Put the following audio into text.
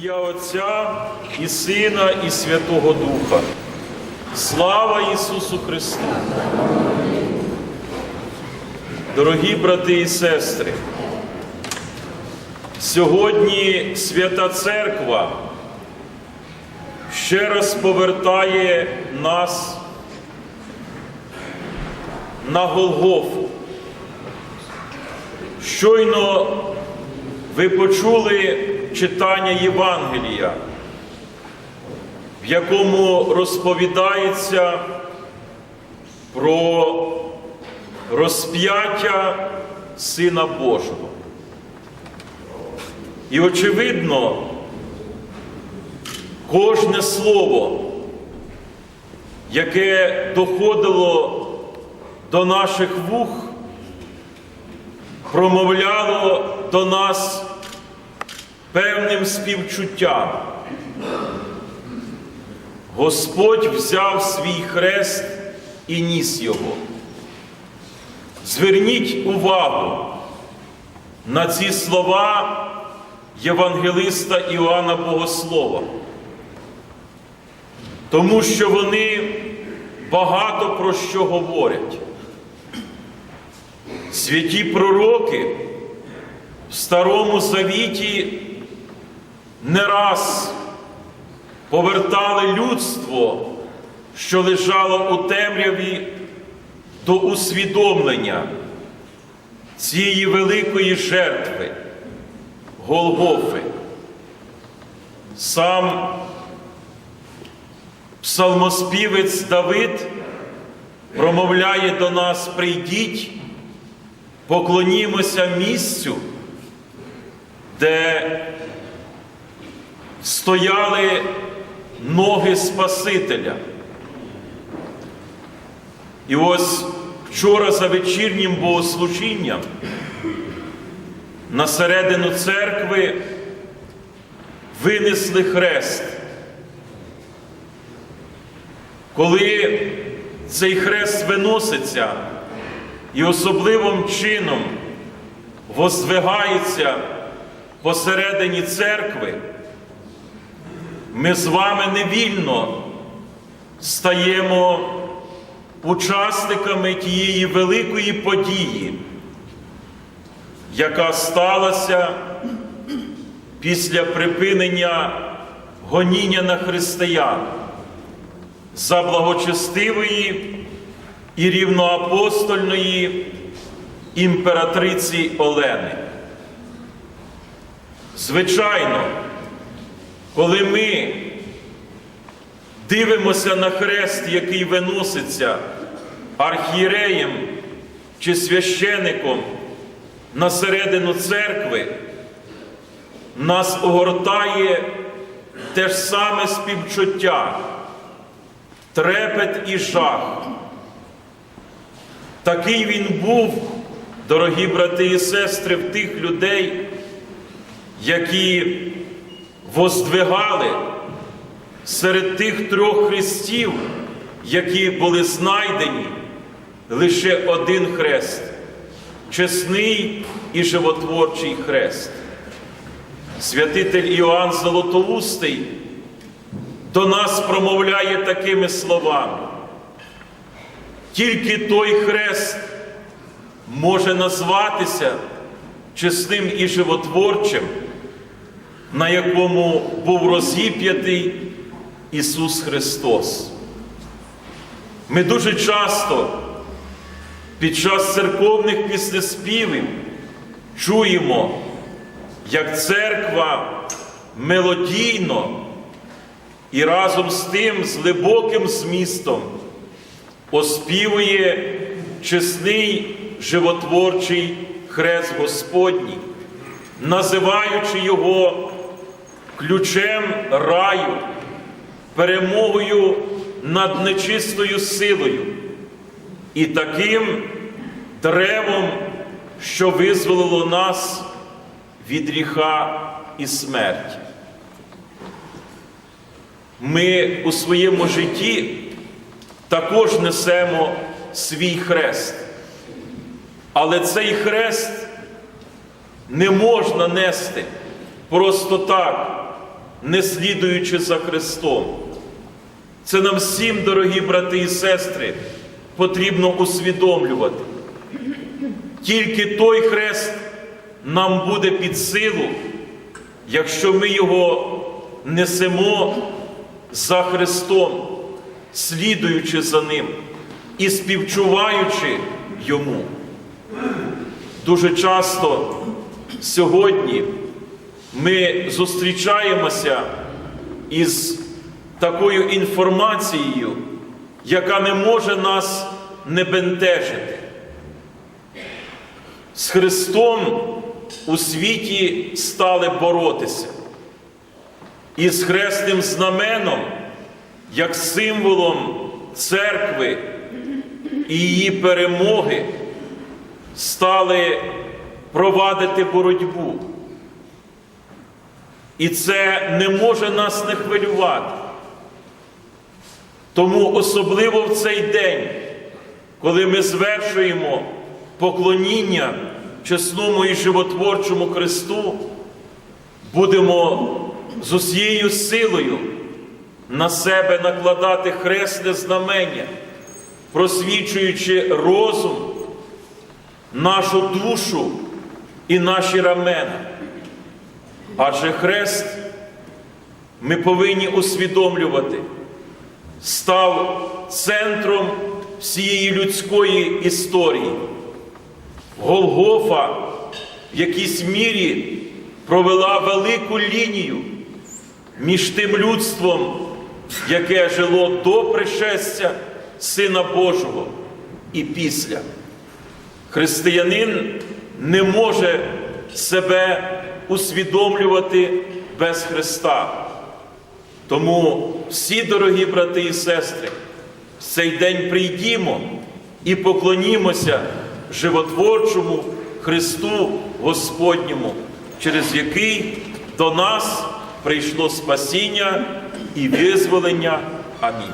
ім'я Отця і Сина, і Святого Духа. Слава Ісусу Христу! Дорогі брати і сестри, сьогодні Свята Церква ще раз повертає нас на Голгофу. Щойно ви почули читання Євангелія, в якому розповідається про розп'яття Сина Божого. І очевидно, кожне слово, яке доходило до наших вух, промовляло до нас певним співчуттям. Господь взяв свій хрест і ніс його. Зверніть увагу на ці слова Євангелиста Іоанна Богослова, тому що вони багато про що говорять. Святі пророки в Старому Завіті не раз повертали людство, що лежало у темряві до усвідомлення цієї великої жертви Голгофи. Сам псалмоспівець Давид промовляє до нас: прийдіть, поклонімося місцю, де стояли ноги Спасителя. І ось вчора за вечірнім богослужінням на середину церкви винесли хрест. Коли цей хрест виноситься і особливим чином воздвигається посередині церкви, ми з вами невільно стаємо учасниками тієї великої події, яка сталася після припинення гоніння на християн за благочестивої і рівноапостольної імператриці Олени. Звичайно, коли ми дивимося на хрест, який виноситься архієреєм чи священиком на середину церкви, нас огортає те ж саме співчуття, трепет і жах. Такий він був, дорогі брати і сестри, в тих людей, які воздвигали серед тих трьох хрестів, які були знайдені, лише один хрест чесний і животворчий хрест. Святитель Іоанн Золотоустий до нас промовляє такими словами. Тільки той хрест може назватися чесним і животворчим, на якому був розіп'ятий Ісус Христос. Ми дуже часто під час церковних післеспівів чуємо, як церква мелодійно і разом з тим з глибоким змістом оспівує чесний животворчий хрест Господній, називаючи його ключем раю, перемогою над нечистою силою і таким древом, що визволило нас від гріха і смерті. Ми у своєму житті також несемо свій хрест. Але цей хрест не можна нести просто так, не слідуючи за Христом. Це нам всім, дорогі брати і сестри, потрібно усвідомлювати. Тільки той хрест нам буде під силу, якщо ми його несемо за Христом, слідуючи за Ним і співчуваючи Йому. Дуже часто сьогодні ми зустрічаємося із такою інформацією, яка не може нас не бентежити. З Христом у світі стали боротися. І з хресним знаменом, як символом церкви і її перемоги, стали провадити боротьбу. І це не може нас не хвилювати. Тому особливо в цей день, коли ми звершуємо поклоніння чесному і животворчому Христу, будемо з усією силою на себе накладати хресне знамення, просвічуючи розум, нашу душу і наші рамена. Адже хрест ми повинні усвідомлювати, став центром всієї людської історії. Голгофа в якійсь мірі провела велику лінію між тим людством, яке жило до пришестя Сина Божого і після. Християнин не може себе усвідомлювати без Христа. Тому всі дорогі брати і сестри, в цей день прийдімо і поклонімося животворчому Христу Господньому, через який до нас прийшло спасіння і визволення. Амінь.